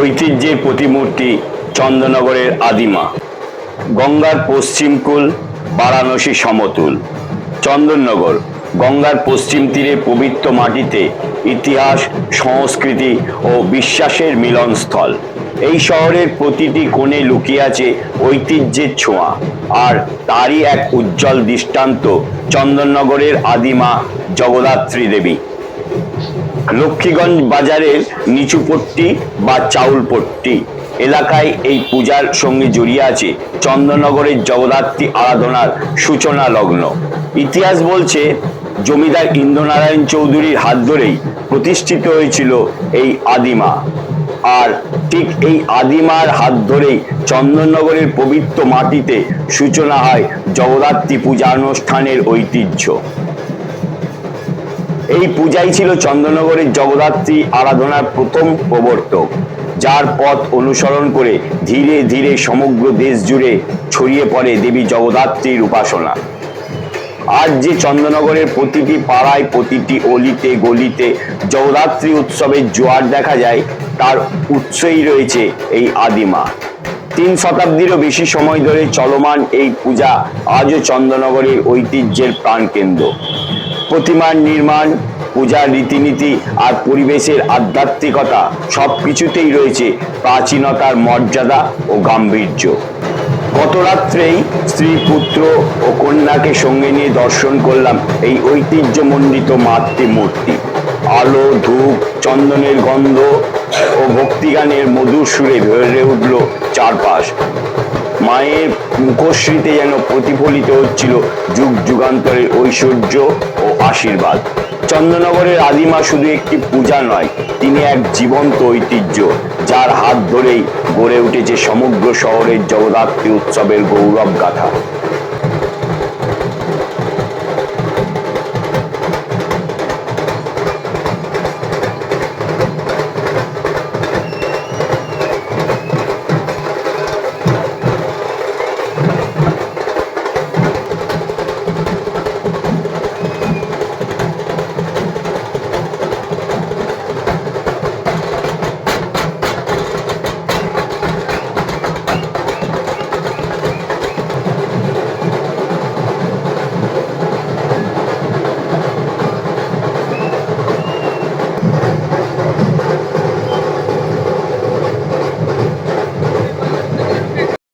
ঐতিহ্যের প্রতিমূর্তি চন্দ্রনগরের আদিমা। গঙ্গার পশ্চিমকুল বারাণসী সমতুল। চন্দননগর, গঙ্গার পশ্চিম তীরে পবিত্র মাটিতে ইতিহাস, সংস্কৃতি ও বিশ্বাসের মিলনস্থল। এই শহরের প্রতিটি কোণে লুকিয়ে আছে ঐতিহ্যের ছোঁয়া আর তারই এক উজ্জ্বল দৃষ্টান্ত চন্দননগরের আদিমা জগদ্ধাত্রী দেবী। লক্ষ্মীগঞ্জ বাজারের নিচুপট্টি বা চাউলপট্টি এলাকায় এই পূজার সঙ্গে জড়িয়ে আছে চন্দননগরের জগদ্ধাত্রী আরাধনার সূচনা লগ্ন। ইতিহাস বলছে, জমিদার ইন্দ্রনারায়ণ চৌধুরীর হাত ধরেই প্রতিষ্ঠিত হয়েছিল এই আদিমা। আর ঠিক এই আদিমার হাত ধরেই চন্দননগরের পবিত্র মাটিতে সূচনা হয় জগদ্ধাত্রী পূজা অনুষ্ঠানের ঐতিহ্য। এই পূজাই ছিল চন্দ্রনগরের জগদ্ধাত্রী আরাধনার প্রথম প্রবর্তক, যার পথ অনুসরণ করে ধীরে ধীরে সমগ্র দেশ জুড়ে ছড়িয়ে পড়ে দেবী জগদ্ধাত্রীর উপাসনা। আজ যে চন্দ্রনগরের প্রতিটি পাড়ায় প্রতিটি অলিতে গলিতে জগদ্ধাত্রী উৎসবের জোয়ার দেখা যায়, তার উৎসই রয়েছে এই আদিমা। তিন শতাব্দীরও বেশি সময় ধরে চলমান এই পূজা আজও চন্দ্রনগরের ঐতিহ্যের প্রাণকেন্দ্র। প্রতিমার নির্মাণ পূজার রীতিনীতি আর পরিবেশের আধ্যাত্মিকতা সব কিছুতেই রয়েছে প্রাচীনতার মর্যাদা ও গাম্ভীর্য। গত রাত্রেই স্ত্রী, পুত্র ও কন্যাকে সঙ্গে নিয়ে দর্শন করলাম এই ঐতিহ্যমণ্ডিত মাতৃমূর্তি। আলো, ধূপ, চন্দনের গন্ধ ও ভক্তিগানের মধুর সুরে ভরে উঠল চারপাশ। মায়ের মুখশ্রীতে যেন প্রতিফলিত হচ্ছিল যুগ যুগান্তরের ঐশ্বর্য ও আশীর্বাদ। চন্দ্রনগরের আদিমা শুধু একটি পূজা নয়, তিনি এক জীবন্ত ঐতিহ্য, যার হাত ধরেই গড়ে উঠেছে সমগ্র শহরের জগদ্ধাত্রী উৎসবের গৌরব গাথা।